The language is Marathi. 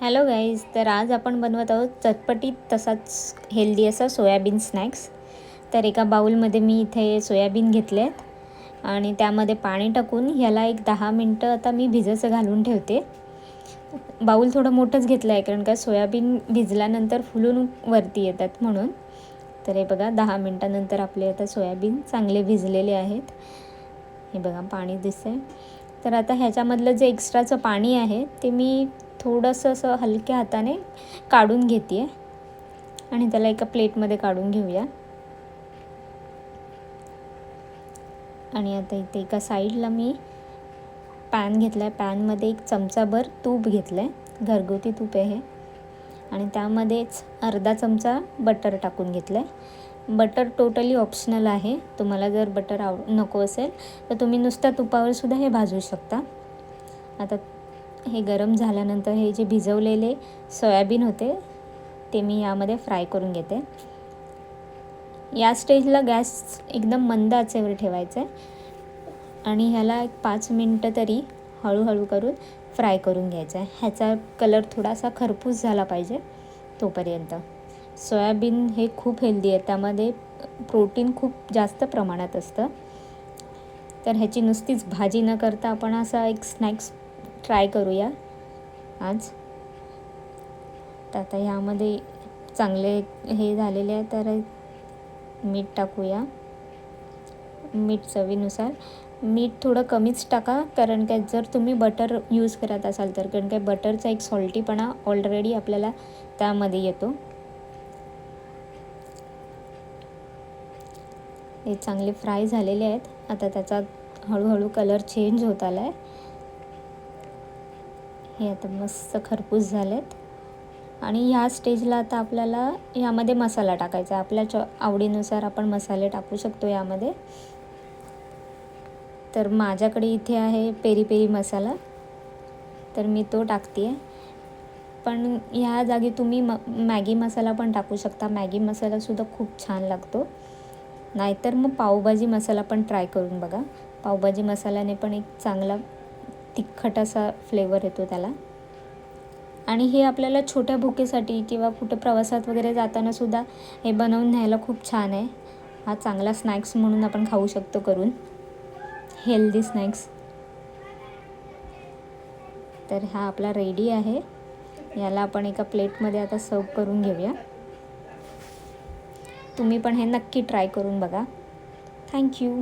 हॅलो गाईज तर आज आपण बनवत आहोत चटपटीत तसाच हेल्दी असा सोयाबीन स्नॅक्स तर एका बाऊलमध्ये मी इथे सोयाबीन घेतले आहेत आणि त्यामध्ये पाणी टाकून ह्याला एक दहा मिनटं आता मी भिजायचं घालून ठेवते. बाऊल थोडं मोठंच घेतलं आहे कारण का सोयाबीन भिजल्यानंतर फुलून वरती येतात म्हणून. तर हे बघा दहा मिनटानंतर आपले आता सोयाबीन चांगले भिजलेले आहेत. हे बघा पाणी दिसतंय. तर आता ह्याच्यामधलं जे एक्स्ट्राचं पाणी आहे ते मी थोडंसं असं हलक्या हाताने काढून घेते आणि त्याला एका प्लेटमध्ये काढून घेऊया. आणि आता इथे एका साईडला मी पॅन घेतला आहे पॅनमध्ये एक चमचाभर तूप घेतलं आहे घरगुती तूप आहे आणि त्यामध्येच अर्धा चमचा बटर टाकून घेतलं आहे बटर टोटली ऑप्शनल आहे. तुम्हाला जर बटर आव नको असेल तर तुम्ही नुसत्या तुपावर सुद्धा हे भाजू शकता. आता हे गरम झाल्यानंतर हे जे भिजवलेले सोयाबीन होते ते मी यामध्ये फ्राय करून घेते. या स्टेजला गॅस एकदम मंद आचेवर ठेवायचा आहे आणि ह्याला एक पाच मिनटं तरी हळूहळू करून फ्राय करून घ्यायचा. आहे ह्याचा कलर थोडासा खरपूस झाला पाहिजे तोपर्यंत. सोयाबीन हे खूप हेल्दी आहे. त्यामध्ये प्रोटीन खूप जास्त प्रमाणात असतं. तर ह्याची नुसतीच भाजी न करता आपण असा एक स्नॅक्स ट्राय करूया आज. तर आता ह्यामध्ये चांगले हे झालेले आहे तर मीठ टाकूया. मीठ चवीनुसार. मीठ थोडं कमीच टाका कारण काय जर तुम्ही बटर यूज करत असाल तर कारण काय बटरचा एक सॉल्टीपणा ऑलरेडी आपल्याला त्यामध्ये येतो. हे चांगले फ्राय झालेले आहेत. आता त्याचा हळूहळू कलर चेंज होत आला आहे हे आता मस्त खरपूस झालेत. आणि ह्या स्टेजला आता आपल्याला यामध्ये मसाला टाकायचा आहे. आपल्या चॉ आवडीनुसार आपण मसाले टाकू शकतो यामध्ये. तर माझ्याकडे इथे आहे पेरी पेरी मसाला. तर मी तो टाकते आहे पण ह्या जागी तुम्ही म मॅगी मसाला पण टाकू शकता. मॅगी मसालासुद्धा खूप छान लागतो. नाहीतर मग पावभाजी मसाला पण ट्राय करून बघा. पावभाजी मसाल्याने पण एक चांगला तिखट असा फ्लेवर येतो त्याला. आणि हे आपल्याला छोट्या भुकेसाठी किंवा कुठं प्रवासात वगैरे जाताना सुद्धा हे बनवून न्यायला खूप छान आहे. हा चांगला स्नॅक्स म्हणून आपण खाऊ शकतो करून. हेल्दी स्नॅक्स तर हा आपला रेडी आहे. याला आपण एका प्लेटमध्ये आता सर्व करून घेऊया. तुम्ही पण हे नक्की ट्राय करून बघा. थँक्यू